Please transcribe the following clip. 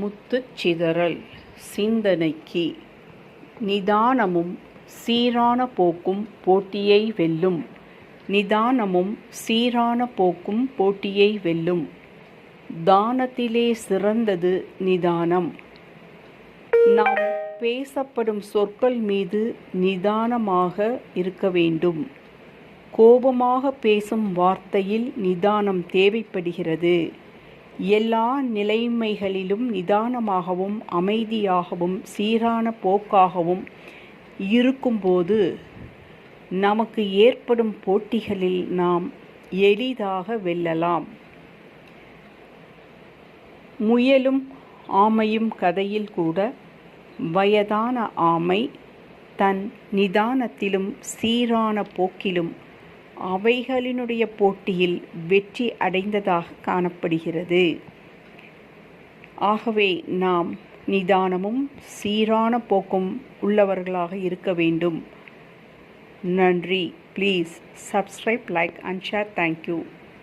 முத்துச்சிதறல். சிந்தனைக்கு நிதானமும் சீரான போக்கும் போட்டியை வெல்லும். நிதானமும் சீரான போக்கும் போட்டியை வெல்லும். தானத்திலே சிறந்தது நிதானம். நாம் பேசப்படும் சொற்கள் மீது நிதானமாக இருக்க வேண்டும். கோபமாக பேசும் வார்த்தையில் நிதானம் தேவைப்படுகிறது. எல்லா நிலைமைகளிலும் நிதானமாகவும் அமைதியாகவும் சீரான போக்காகவும் இருக்கும்போது நமக்கு ஏற்படும் போட்டிகளில் நாம் எளிதாக வெல்லலாம். முயலும் ஆமையும் கதையில் கூட வயதான ஆமை தன் நிதானத்திலும் சீரான போக்கிலும் அவைகளினுடைய போட்டியில் வெற்றி அடைந்ததாக காணப்படுகிறது. ஆகவே நாம் நிதானமும் சீரான போக்கும் உள்ளவர்களாக இருக்க வேண்டும். நன்றி. Please subscribe like and share thank you